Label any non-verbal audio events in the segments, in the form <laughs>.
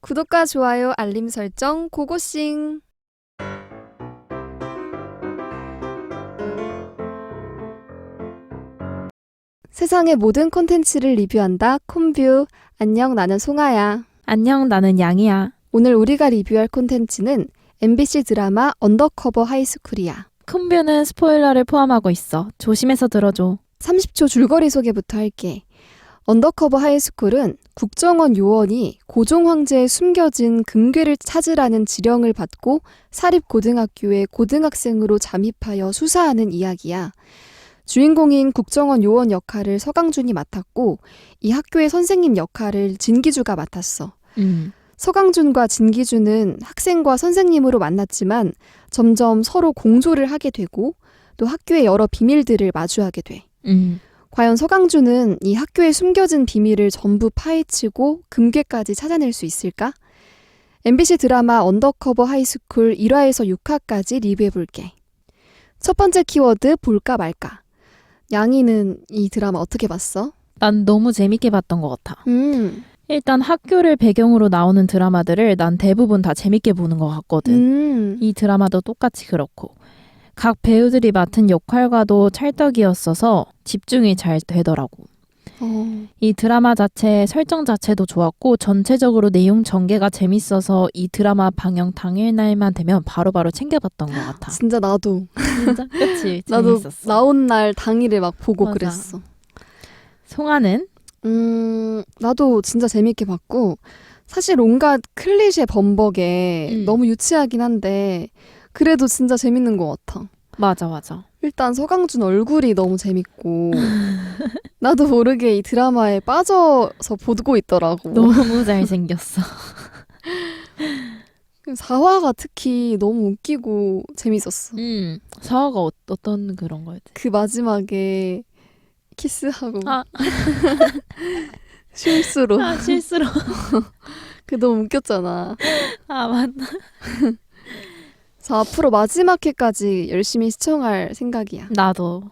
구독과 좋아요, 알림 설정, 고고싱! 세상의 모든 콘텐츠를 리뷰한다, 콤뷰. 안녕, 나는 송아야. 안녕, 나는 양이야. 오늘 우리가 리뷰할 콘텐츠는 MBC 드라마 언더커버 하이스쿨이야. 콤뷰는 스포일러를 포함하고 있어. 조심해서 들어줘. 30초 줄거리 소개부터 할게. 언더커버 하이스쿨은 국정원 요원이 고종 황제의 숨겨진 금괴를 찾으라는 지령을 받고 사립고등학교에 고등학생으로 잠입하여 수사하는 이야기야. 주인공인 국정원 요원 역할을 서강준이 맡았고 이 학교의 선생님 역할을 진기주가 맡았어. 음. 서강준과 진기주는 학생과 선생님으로 만났지만 점점 서로 공조를 하게 되고 또 학교의 여러 비밀들을 마주하게 돼. 음. 과연 서강준은 이 학교에 숨겨진 비밀을 전부 파헤치고 금괴까지 찾아낼 수 있을까? MBC 드라마 언더커버 하이스쿨 1화에서 6화까지 리뷰해볼게. 첫 번째 키워드 볼까 말까. 양이는 이 드라마 어떻게 봤어? 난 너무 재밌게 봤던 것 같아. 음, 일단 학교를 배경으로 나오는 드라마들을 난 대부분 다 재밌게 보는 것 같거든. 음, 이 드라마도 똑같이 그렇고. 각 배우들이 맡은 역할과도 찰떡이었어서 집중이 잘 되더라고. 어, 이 드라마 자체 설정 자체도 좋았고 전체적으로 내용 전개가 재밌어서 이 드라마 방영 당일 날만 되면 바로바로 챙겨봤던 것 같아. 진짜 나도 진짜? 그치? <laughs> 나도 재밌었어. 나온 날 당일에 막 보고 맞아. 그랬어. 송아는? 음, 나도 진짜 재밌게 봤고, 사실 온갖 클리셰 범벅에 음. 너무 유치하긴 한데, 그래도 진짜 재밌는 것 같아. 맞아 맞아. 일단 서강준 얼굴이 너무 재밌고, <laughs> 나도 모르게 이 드라마에 빠져서 보고 있더라고. 너무 잘생겼어. <laughs> 4화가 특히 너무 웃기고 재밌었어. 음. 서아가 어, 어떤 그런 거였지? 그 마지막에 키스하고 아. <laughs> 실수로. 아 실수로. 그 너무 웃겼잖아. 아 맞다. 그래서 앞으로 마지막 회까지 열심히 시청할 생각이야. 나도.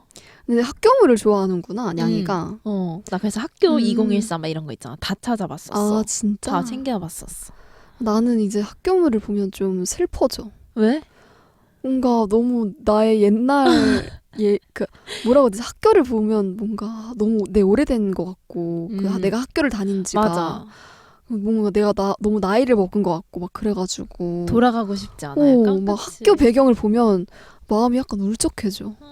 근데 학교물을 좋아하는구나, 냥이가. 어. 나 그래서 학교 음. 2014 막 이런 거 있잖아. 다 찾아봤었어. 아, 진짜? 다 챙겨봤었어. 나는 이제 학교물을 보면 좀 슬퍼져. 왜? 뭔가 너무 나의 옛날, <laughs> 예, 그, 뭐라고 되지? 학교를 보면 뭔가 너무 내 오래된 것 같고, 그, 음. 내가 학교를 다닌 지가. 맞아. 뭔가 내가 나, 너무 나이를 먹은 것 같고, 막 그래가지고. 돌아가고 싶지 않아. 어, 막? 학교 배경을 보면 마음이 약간 울적해져. <laughs>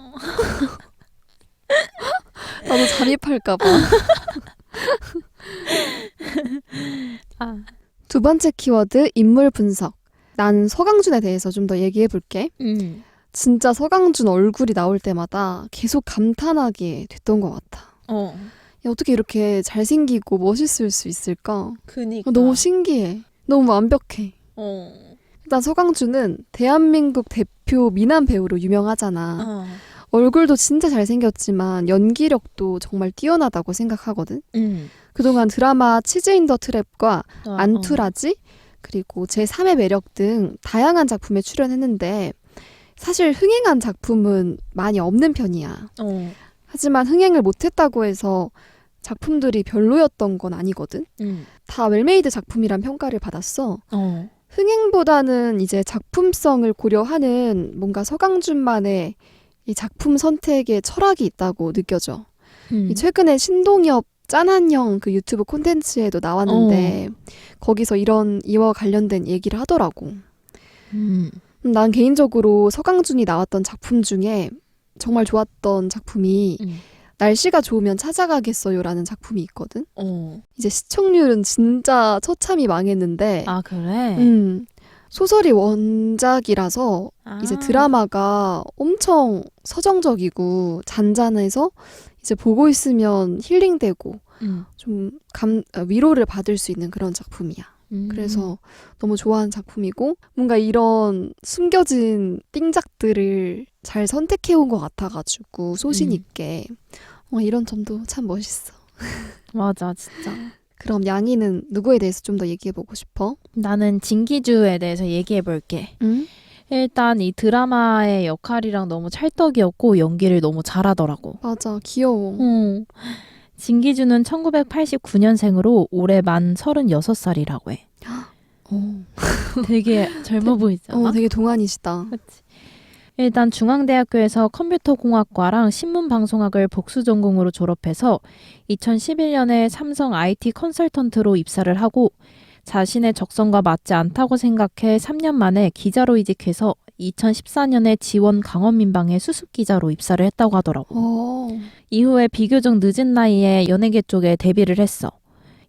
나도 잠입할까봐. <laughs> 아. 두 번째 키워드 인물 분석. 난 서강준에 대해서 좀 더 얘기해 볼게. 음. 진짜 서강준 얼굴이 나올 때마다 계속 감탄하게 됐던 것 같아. 어. 야, 어떻게 이렇게 잘생기고 멋있을 수 있을까? 그니까. 어, 너무 신기해. 너무 완벽해. 어. 일단 서강준은 대한민국 대표 미남 배우로 유명하잖아. 어. 얼굴도 진짜 잘생겼지만 연기력도 정말 뛰어나다고 생각하거든. 음. 그동안 드라마 치즈 인 더 트랩과 어, 안투라지 그리고 제3의 매력 등 다양한 작품에 출연했는데 사실 흥행한 작품은 많이 없는 편이야. 어. 하지만 흥행을 못했다고 해서 작품들이 별로였던 건 아니거든. 음. 다 웰메이드 작품이란 평가를 받았어. 어. 흥행보다는 이제 작품성을 고려하는 뭔가 서강준만의 이 작품 선택에 철학이 있다고 느껴져. 음. 이 최근에 신동엽 짠한형 그 유튜브 콘텐츠에도 나왔는데 거기서 이런 이와 관련된 얘기를 하더라고. 음. 음, 난 개인적으로 서강준이 나왔던 작품 중에 정말 좋았던 작품이 음. 날씨가 좋으면 찾아가겠어요라는 작품이 있거든. 어. 이제 시청률은 진짜 처참히 망했는데 아 그래. 음, 소설이 원작이라서 아. 이제 드라마가 엄청 서정적이고 잔잔해서 이제 보고 있으면 힐링되고 음. 좀 감, 아, 위로를 받을 수 있는 그런 작품이야. 음. 그래서 너무 좋아하는 작품이고 뭔가 이런 숨겨진 띵작들을 잘 선택해온 것 같아가지고 소신 음. 있게 어, 이런 점도 참 멋있어. 맞아 진짜. 그럼 양이는 누구에 대해서 좀 더 얘기해보고 싶어? 나는 진기주에 대해서 얘기해 볼게. 응? 일단 이 드라마의 역할이랑 너무 찰떡이었고 연기를 너무 잘하더라고. 맞아 귀여워. 어. 진기주는 1989년생으로 올해 만 36살이라고 해. 어, 되게 젊어 <laughs> 보이지 않아? 어 되게 동안이시다. 그치. 일단 중앙대학교에서 컴퓨터공학과랑 신문방송학을 복수 전공으로 졸업해서 2011년에 삼성 IT 컨설턴트로 입사를 하고 자신의 적성과 맞지 않다고 생각해 3년 만에 기자로 이직해서 2014년에 지원 강원민방에 수습기자로 입사를 했다고 하더라고. 어, 이후에 비교적 늦은 나이에 연예계 쪽에 데뷔를 했어.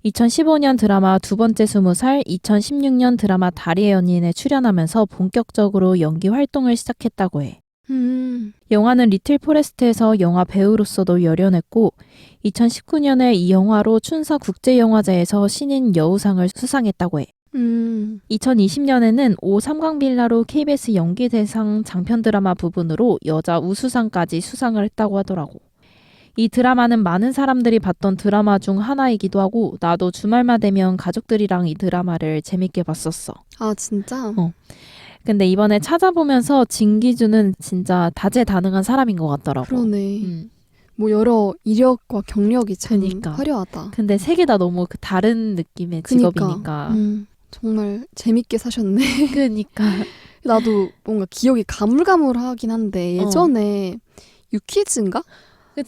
2015년 드라마 두 번째 스무 살, 2016년 드라마 다리의 연인에 출연하면서 본격적으로 연기 활동을 시작했다고 해. 음, 영화는 리틀 포레스트에서 영화 배우로서도 열연했고 2019년에 이 영화로 춘사 국제영화제에서 신인 여우상을 수상했다고 해. 음, 2020년에는 오 삼광빌라로 KBS 연기대상 장편 드라마 부분으로 여자 우수상까지 수상을 했다고 하더라고. 이 드라마는 많은 사람들이 봤던 드라마 중 하나이기도 하고 나도 주말만 되면 가족들이랑 이 드라마를 재밌게 봤었어. 아 진짜. 어. 근데 이번에 찾아보면서 진기준은 진짜 다재다능한 사람인 것 같더라고. 그러네. 음. 뭐 여러 이력과 경력이 참 그니까. 화려하다. 근데 세 개 다 너무 그 다른 느낌의 그니까. 직업이니까. 음, 정말 재밌게 사셨네. <laughs> 그러니까. 나도 뭔가 기억이 가물가물하긴 한데 어. 예전에 유퀴즈인가?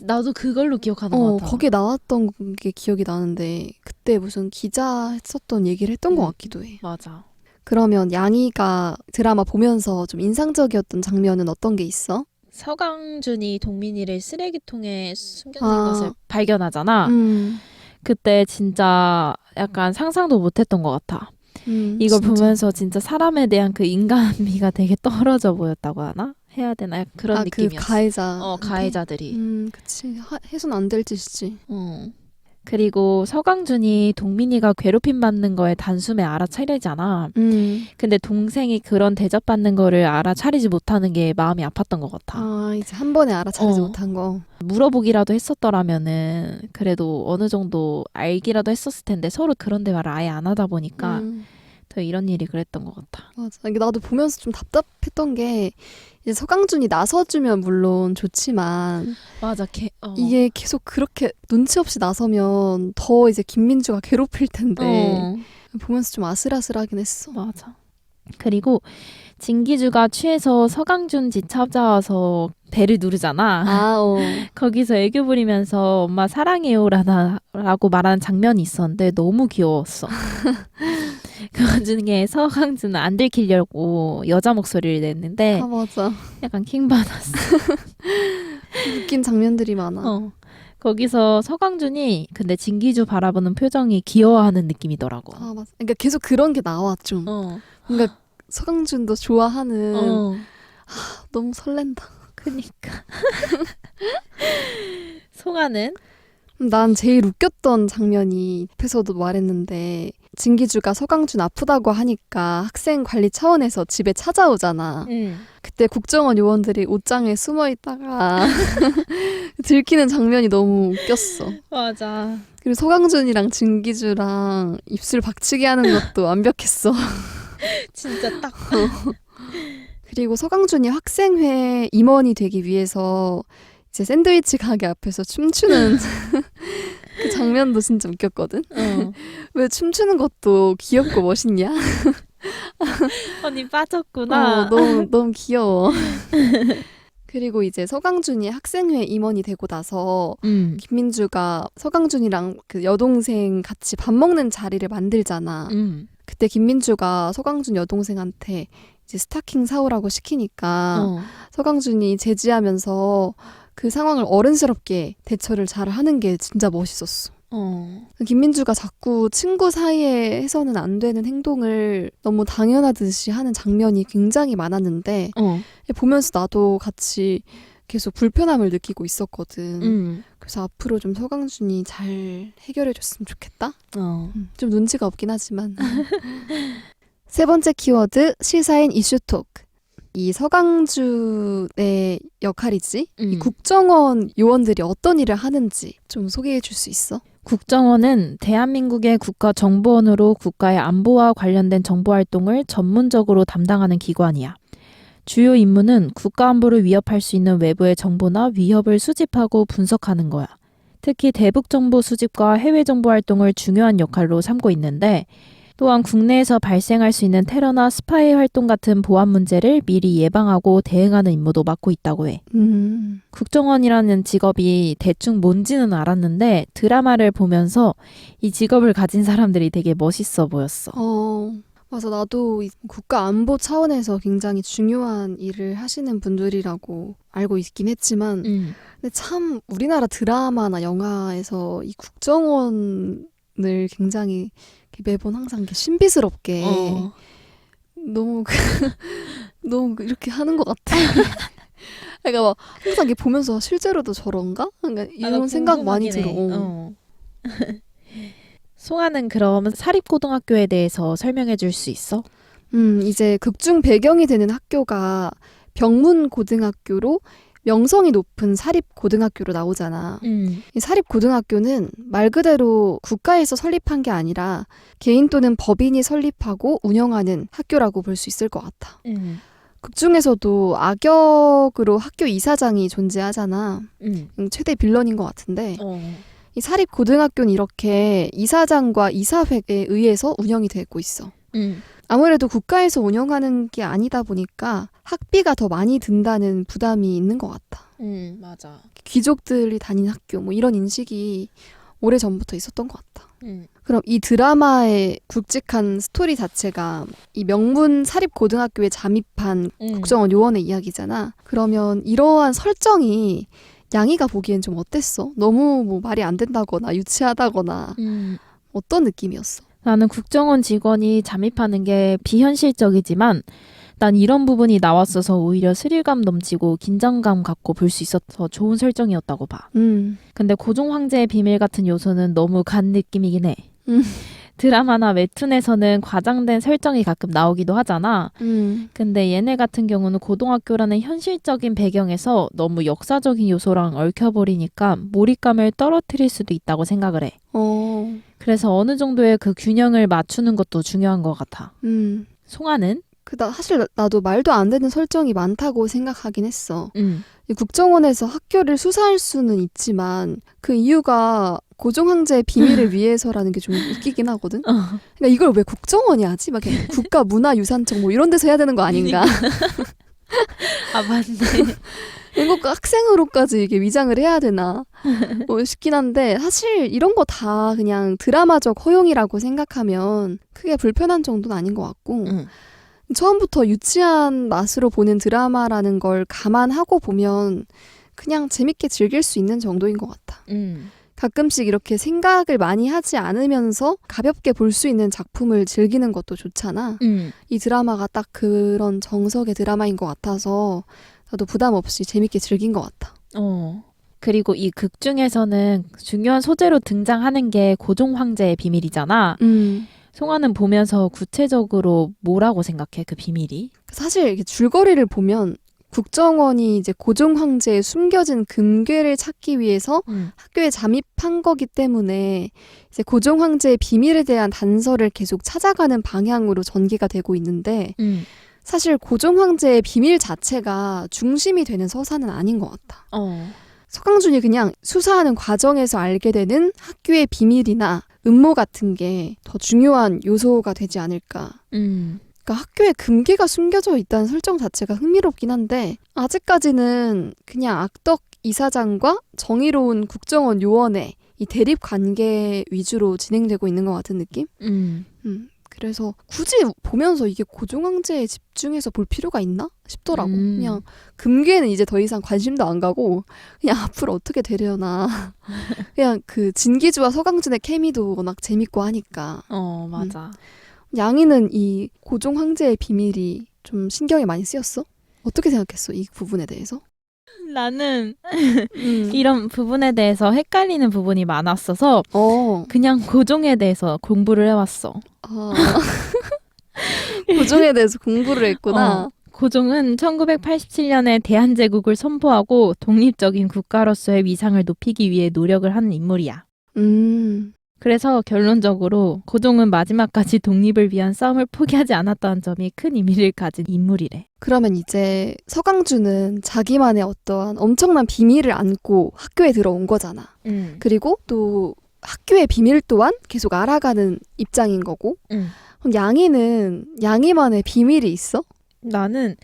나도 그걸로 기억하는 어, 것 같아. 거기에 나왔던 게 기억이 나는데 그때 무슨 기자 했었던 얘기를 했던 것 음. 같기도 해. 맞아. 그러면 양이가 드라마 보면서 좀 인상적이었던 장면은 어떤 게 있어? 서강준이 동민이를 쓰레기통에 숨겨진 아. 것을 발견하잖아. 음, 그때 진짜 약간 상상도 못했던 것 같아. 음, 이걸 진짜. 보면서 진짜 사람에 대한 그 인간미가 되게 <laughs> 떨어져 보였다고 하나? 해야 되나? 약간 그런 아, 그 느낌이었어. 가해자. 어, 가해자들이. 음, 그치. 하, 해서는 안될 짓이지. 어. 그리고 서강준이 동민이가 괴롭힘 받는 거에 단숨에 알아차리잖아. 음. 근데 동생이 그런 대접받는 거를 알아차리지 못하는 게 마음이 아팠던 것 같아. 아, 이제 한 번에 알아차리지 어. 못한 거. 물어보기라도 했었더라면은 그래도 어느 정도 알기라도 했었을 텐데 서로 그런 대화를 아예 안 하다 보니까 음, 더 이런 일이 그랬던 것 같아. 맞아. 이게 나도 보면서 좀 답답했던 게 이제 서강준이 나서주면 물론 좋지만 맞아, 걔. 어. 이게 계속 그렇게 눈치 없이 나서면 더 이제 김민주가 괴롭힐 텐데 어, 보면서 좀 아슬아슬하긴 했어. 맞아. 그리고 진기주가 취해서 서강준 집 찾아와서 배를 누르잖아. 아, 어. <laughs> 거기서 애교 부리면서 엄마 사랑해요라고 말하는 장면이 있었는데 너무 귀여웠어. <laughs> 그 중에 서강준은 안 들키려고 여자 목소리를 냈는데 아, 맞아. 약간 킹 받았어. 웃긴 장면들이 많아. 어. 거기서 서강준이 근데 진기주 바라보는 표정이 귀여워하는 느낌이더라고. 아, 맞아. 그러니까 계속 그런 게 나와 좀. 어. 뭔가 서강준도 좋아하는 어. 너무 설렌다. 그니까. <laughs> 송아는 난 제일 웃겼던 장면이 앞에서도 말했는데 진기주가 서강준 아프다고 하니까 학생 관리 차원에서 집에 찾아오잖아. 응. 그때 국정원 요원들이 옷장에 숨어 있다가 <laughs> 들키는 장면이 너무 웃겼어. 맞아. 그리고 서강준이랑 진기주랑 입술 박치기 하는 것도 완벽했어. <laughs> 진짜 딱. <laughs> 그리고 서강준이 학생회 임원이 되기 위해서 이 제 샌드위치 가게 앞에서 춤추는 <laughs> 그 장면도 진짜 웃겼거든. 어. 왜 춤추는 것도 귀엽고 멋있냐? 언니 빠졌구나. 어, 너무 너무 귀여워. 그리고 이제 서강준이 학생회 임원이 되고 나서 응. 김민주가 서강준이랑 그 여동생 같이 밥 먹는 자리를 만들잖아. 응. 그때 김민주가 서강준 여동생한테 이제 스타킹 사오라고 시키니까 어. 서강준이 제지하면서 그 상황을 어른스럽게 대처를 잘 하는 게 진짜 멋있었어. 어. 김민주가 자꾸 친구 사이에 해서는 안 되는 행동을 너무 당연하듯이 하는 장면이 굉장히 많았는데 어. 보면서 나도 같이 계속 불편함을 느끼고 있었거든. 응. 그래서 앞으로 좀 서강준이 잘 해결해줬으면 좋겠다. 어. 음, 좀 눈치가 없긴 하지만. <laughs> 세 번째 키워드 시사인 이슈톡. 이 서강준의 역할이지. 이 음. 국정원 요원들이 어떤 일을 하는지 좀 소개해 줄 수 있어? 국정원은 대한민국의 국가 정보원으로 국가의 안보와 관련된 정보 활동을 전문적으로 담당하는 기관이야. 주요 임무는 국가 안보를 위협할 수 있는 외부의 정보나 위협을 수집하고 분석하는 거야. 특히 대북 정보 수집과 해외 정보 활동을 중요한 역할로 삼고 있는데 또한 국내에서 발생할 수 있는 테러나 스파이 활동 같은 보안 문제를 미리 예방하고 대응하는 임무도 맡고 있다고 해. 음. 국정원이라는 직업이 대충 뭔지는 알았는데 드라마를 보면서 이 직업을 가진 사람들이 되게 멋있어 보였어. 어, 맞아. 나도 이 국가 안보 차원에서 굉장히 중요한 일을 하시는 분들이라고 알고 있긴 했지만, 음. 근데 참 우리나라 드라마나 영화에서 이 국정원 을 굉장히 매번 항상 이렇게 신비스럽게 어. 너무 그- <laughs> 너무 그 이렇게 하는 것 같아. <laughs> 그러니까 막 항상 이렇게 보면서 실제로도 저런가? 그러니까 이런 생각 많이 들어. 어. <laughs> 송아는 그럼 사립고등학교에 대해서 설명해 줄 수 있어? 음, 이제 극중 배경이 되는 학교가 병문 고등학교로 명성이 높은 사립고등학교로 나오잖아. 음. 이 사립고등학교는 말 그대로 국가에서 설립한 게 아니라 개인 또는 법인이 설립하고 운영하는 학교라고 볼 수 있을 것 같아. 음. 극 중에서도 악역으로 학교 이사장이 존재하잖아. 음. 음, 최대 빌런인 것 같은데 어. 이 사립 고등학교는 이렇게 이사장과 이사회에 의해서 운영이 되고 있어. 음. 아무래도 국가에서 운영하는 게 아니다 보니까 학비가 더 많이 든다는 부담이 있는 것 같아. 음. 맞아. 귀족들이 다니는 학교 뭐 이런 인식이 오래 전부터 있었던 것 같아. 음. 그럼 이 드라마의 굵직한 스토리 자체가 이 명문 사립 고등학교에 잠입한 음. 국정원 요원의 이야기잖아. 그러면 이러한 설정이 양이가 보기엔 좀 어땠어? 너무 뭐 말이 안 된다거나 유치하다거나 음. 어떤 느낌이었어? 나는 국정원 직원이 잠입하는 게 비현실적이지만 난 이런 부분이 나왔어서 오히려 스릴감 넘치고 긴장감 갖고 볼 수 있어서 좋은 설정이었다고 봐. 음, 근데 고종 황제의 비밀 같은 요소는 너무 간 느낌이긴 해. 음. 드라마나 웹툰에서는 과장된 설정이 가끔 나오기도 하잖아. 음, 근데 얘네 같은 경우는 고등학교라는 현실적인 배경에서 너무 역사적인 요소랑 얽혀버리니까 몰입감을 떨어뜨릴 수도 있다고 생각을 해. 어, 그래서 어느 정도의 그 균형을 맞추는 것도 중요한 것 같아. 음. 송아는? 그, 나, 사실 나- 나도 말도 안 되는 설정이 많다고 생각하긴 했어. 응. 이 국정원에서 학교를 수사할 수는 있지만 그 이유가 고종 황제의 비밀을 <laughs> 위해서라는 게 좀 웃기긴 하거든. 어. 그러니까 이걸 왜 국정원이 하지? 막 이렇게 국가 문화유산청 뭐 이런 데서 해야 되는 거 아닌가? <laughs> 아, 맞네. 외국 학생으로까지 이게 위장을 해야 되나? 뭐 싶긴 한데 사실 이런 거 다 그냥 드라마적 허용이라고 생각하면 크게 불편한 정도는 아닌 것 같고 응. 처음부터 유치한 맛으로 보는 드라마라는 걸 감안하고 보면 그냥 재밌게 즐길 수 있는 정도인 것 같아. 응. 가끔씩 이렇게 생각을 많이 하지 않으면서 가볍게 볼 수 있는 작품을 즐기는 것도 좋잖아. 응. 이 드라마가 딱 그런 정석의 드라마인 것 같아서 나도 부담 없이 재밌게 즐긴 것 같아. 어. 그리고 이 극 중에서는 중요한 소재로 등장하는 게 고종 황제의 비밀이잖아. 음. 송아는 보면서 구체적으로 뭐라고 생각해? 그 비밀이? 사실 이렇게 줄거리를 보면 국정원이 이제 고종 황제의 숨겨진 금괴를 찾기 위해서 응. 학교에 잠입한 거기 때문에 이제 고종 황제의 비밀에 대한 단서를 계속 찾아가는 방향으로 전개가 되고 있는데 응. 사실 고종 황제의 비밀 자체가 중심이 되는 서사는 아닌 것 같아. 어. 서강준이 그냥 수사하는 과정에서 알게 되는 학교의 비밀이나 음모 같은 게 더 중요한 요소가 되지 않을까. 응. 그러니까 학교에 금괴가 숨겨져 있다는 설정 자체가 흥미롭긴 한데 아직까지는 그냥 악덕 이사장과 정의로운 국정원 요원의 이 대립 관계 위주로 진행되고 있는 것 같은 느낌? 응. 음, 그래서 굳이 보면서 이게 고종황제에 집중해서 볼 필요가 있나 싶더라고. 음. 그냥 금괴는 이제 더 이상 관심도 안 가고 그냥 <laughs> 앞으로 어떻게 되려나. <laughs> 그냥 그 진기주와 서강준의 케미도 워낙 재밌고 하니까. 어, 맞아. 양이는 이 고종 황제의 비밀이 좀 신경이 많이 쓰였어? 어떻게 생각했어? 이 부분에 대해서? 나는 음. 이런 부분에 대해서 헷갈리는 부분이 많았어서 어. 그냥 고종에 대해서 공부를 해왔어. 아. 고종에 대해서 공부를 했구나. 어. 고종은 1987년에 대한제국을 선포하고 독립적인 국가로서의 위상을 높이기 위해 노력을 하는 인물이야. 음. 그래서 결론적으로 고종은 마지막까지 독립을 위한 싸움을 포기하지 않았다는 점이 큰 의미를 가진 인물이래. 그러면 이제 서강준은 자기만의 어떠한 엄청난 비밀을 안고 학교에 들어온 거잖아. 음. 그리고 또 학교의 비밀 또한 계속 알아가는 입장인 거고. 응. 그럼 양이는 양이만의 비밀이 있어? 나는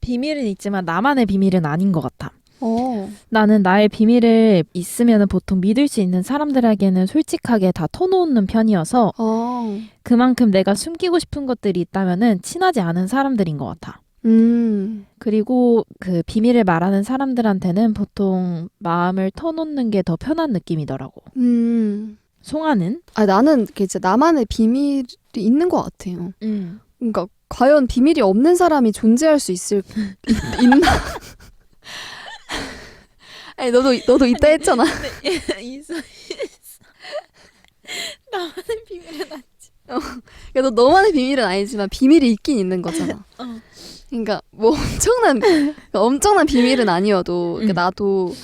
비밀은 있지만 나만의 비밀은 아닌 것 같아. 어. 나는 나의 비밀을 있으면 보통 믿을 수 있는 사람들에게는 솔직하게 다 터놓는 편이어서 어. 그만큼 내가 숨기고 싶은 것들이 있다면은 친하지 않은 사람들인 것 같아. 음. 그리고 그 비밀을 말하는 사람들한테는 보통 마음을 터놓는 게 더 편한 느낌이더라고. 음. 송아는? 아 나는 진짜 나만의 비밀이 있는 것 같아요. 응. 그러니까 과연 비밀이 없는 사람이 존재할 수 있을 있, 있나? <laughs> 아니 너도 너도 있다 했잖아. 있어. <laughs> 나만의 비밀은 아니. 그러니까 너 너만의 비밀은 아니지만 비밀이 있긴 있는 거잖아. <laughs> 어. 그러니까 뭐 엄청난 그러니까 엄청난 비밀은 아니어도 그러니까 음. 나도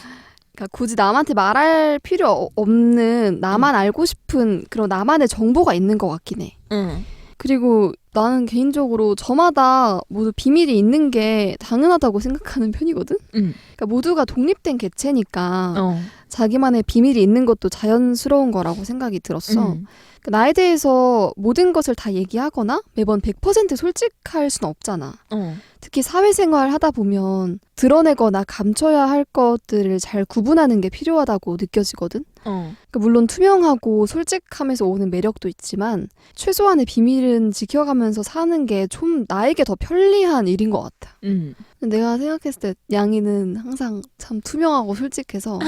그러니까 굳이 남한테 말할 필요 어- 없는 나만 알고 싶은 그런 나만의 정보가 있는 것 같긴 해. 응. 그리고 나는 개인적으로 저마다 모두 비밀이 있는 게 당연하다고 생각하는 편이거든. 응. 그러니까 모두가 독립된 개체니까 어. 자기만의 비밀이 있는 것도 자연스러운 거라고 생각이 들었어. 응. 그 나에 대해서 모든 것을 다 얘기하거나 매번 100% 솔직할 수는 없잖아. 어. 특히 사회생활 하다 보면 드러내거나 감춰야 할 것들을 잘 구분하는 게 필요하다고 느껴지거든. 어. 그러니까 물론 투명하고 솔직함에서 오는 매력도 있지만 최소한의 비밀은 지켜가면 서 사는 게 좀 나에게 더 편리한 일인 것 같아. 응. 근데 내가 생각했을 때 양이는 항상 참 투명하고 솔직해서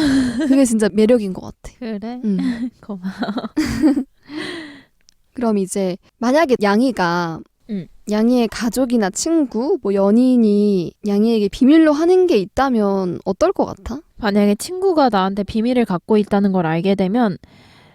그게 진짜 매력인 것 같아. <laughs> 그래? 음. <laughs> 고마워. <laughs> 그럼 이제 만약에 양이가 음. 양이의 가족이나 친구, 뭐 연인이 양이에게 비밀로 하는 게 있다면 어떨 것 같아? 만약에 친구가 나한테 비밀을 갖고 있다는 걸 알게 되면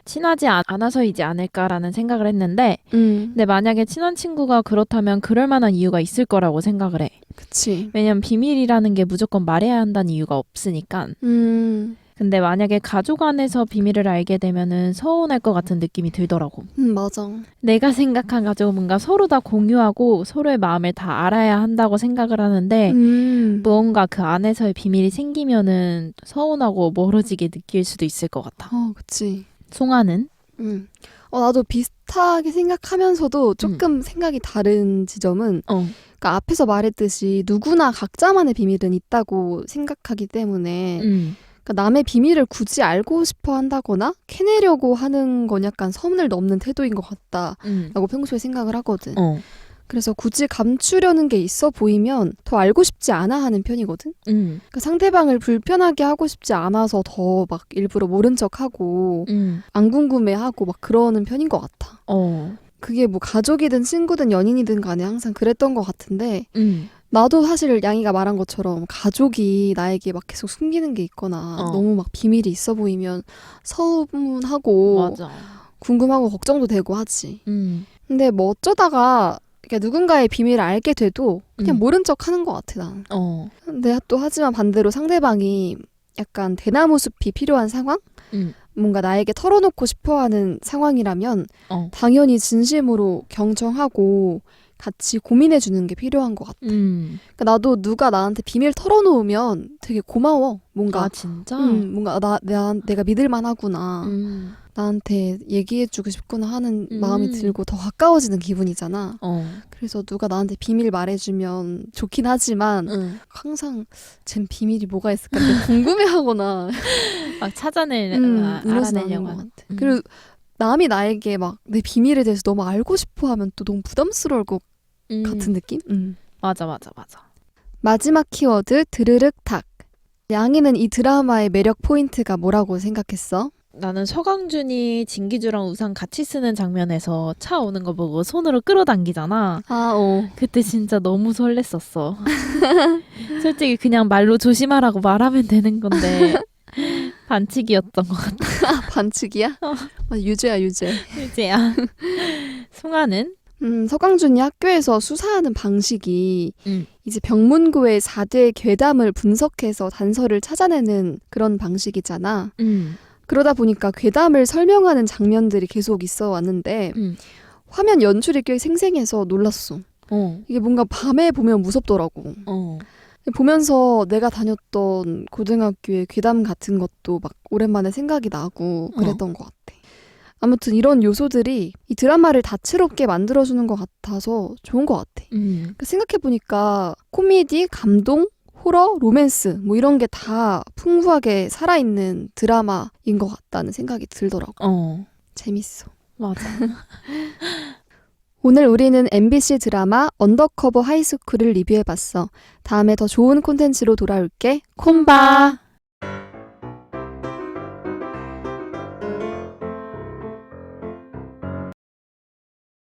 친하지 않- 않아서이지 않을까라는 생각을 했는데 음, 근데 만약에 친한 친구가 그렇다면 그럴 만한 이유가 있을 거라고 생각을 해. 그치. 왜냐면 비밀이라는 게 무조건 말해야 한다는 이유가 없으니까. 음, 근데 만약에 가족 안에서 비밀을 알게 되면은 서운할 것 같은 느낌이 들더라고. 음, 맞아. 내가 생각한 가족은 뭔가 서로 다 공유하고 서로의 마음을 다 알아야 한다고 생각을 하는데 음, 무언가 그 안에서의 비밀이 생기면은 서운하고 멀어지게 느낄 수도 있을 것 같아. 어, 그치. 송아는? 음. 어, 나도 비슷하게 생각하면서도 조금 생각이 다른 지점은 어. 그러니까 앞에서 말했듯이 누구나 각자만의 비밀은 있다고 생각하기 때문에 음. 그러니까 남의 비밀을 굳이 알고 싶어 한다거나 캐내려고 하는 건 약간 선을 넘는 태도인 것 같다라고 음. 평소에 생각을 하거든. 어. 그래서 굳이 감추려는 게 있어 보이면 더 알고 싶지 않아 하는 편이거든. 음. 그러니까 상대방을 불편하게 하고 싶지 않아서 더 막 일부러 모른 척하고 음. 안 궁금해하고 막 그러는 편인 것 같아. 어. 그게 뭐 가족이든 친구든 연인이든 간에 항상 그랬던 것 같은데 음. 나도 사실 양이가 말한 것처럼 가족이 나에게 막 계속 숨기는 게 있거나 어. 너무 막 비밀이 있어 보이면 서운하고 맞아. 궁금하고 걱정도 되고 하지. 음. 근데 뭐 어쩌다가 그러니까 누군가의 비밀을 알게 돼도 그냥 음. 모른 척 하는 것 같아 난. 어. 근데 또 하지만 반대로 상대방이 약간 대나무 숲이 필요한 상황? 음. 뭔가 나에게 털어놓고 싶어하는 상황이라면 어. 당연히 진심으로 경청하고 같이 고민해 주는 게 필요한 것 같아. 음. 그러니까 나도 누가 나한테 비밀 털어놓으면 되게 고마워. 뭔가 아 진짜? 음, 뭔가 나, 나 내가 믿을 만하구나. 음. 나한테 얘기해주고 싶구나 하는 음. 마음이 들고 더 가까워지는 기분이잖아. 어. 그래서 누가 나한테 비밀 말해주면 좋긴 하지만 응. 항상 쟨 비밀이 뭐가 있을까 되게 궁금해하거나 <laughs> 막 찾아내 음, 아, 알아내려고 것 하는. 같아. 음. 그리고 남이 나에게 막 내 비밀에 대해서 너무 알고 싶어하면 또 너무 부담스러울 것 음. 같은 느낌? 음. 맞아 맞아 맞아. 마지막 키워드 드르륵 탁. 양이는 이 드라마의 매력 포인트가 뭐라고 생각했어? 나는 서강준이 진기주랑 우산 같이 쓰는 장면에서 차 오는 거 보고 손으로 끌어당기잖아. 아, 어. 그때 진짜 너무 설렜었어. <laughs> 솔직히 그냥 말로 조심하라고 말하면 되는 건데 <laughs> 반칙이었던 것 같아. 반칙이야? <laughs> 어. 아, 유죄야, 유죄. 유재야. 송아는? 음, 서강준이 학교에서 수사하는 방식이 음. 이제 병문고의 4대 괴담을 분석해서 단서를 찾아내는 그런 방식이잖아. 음. 그러다 보니까 괴담을 설명하는 장면들이 계속 있어 왔는데 음. 화면 연출이 꽤 생생해서 놀랐어. 어. 이게 뭔가 밤에 보면 무섭더라고. 어. 보면서 내가 다녔던 고등학교의 괴담 같은 것도 막 오랜만에 생각이 나고 그랬던 것 같아. 아무튼 이런 요소들이 이 드라마를 다채롭게 만들어주는 것 같아서 좋은 것 같아. 음. 그 생각해보니까 코미디, 감동, 호러, 로맨스 뭐 이런 게 다 풍부하게 살아있는 드라마인 것 같다는 생각이 들더라고. 어. 재밌어. 맞아. <laughs> 오늘 우리는 MBC 드라마 언더커버 하이스쿨을 리뷰해봤어. 다음에 더 좋은 콘텐츠로 돌아올게. 콤바!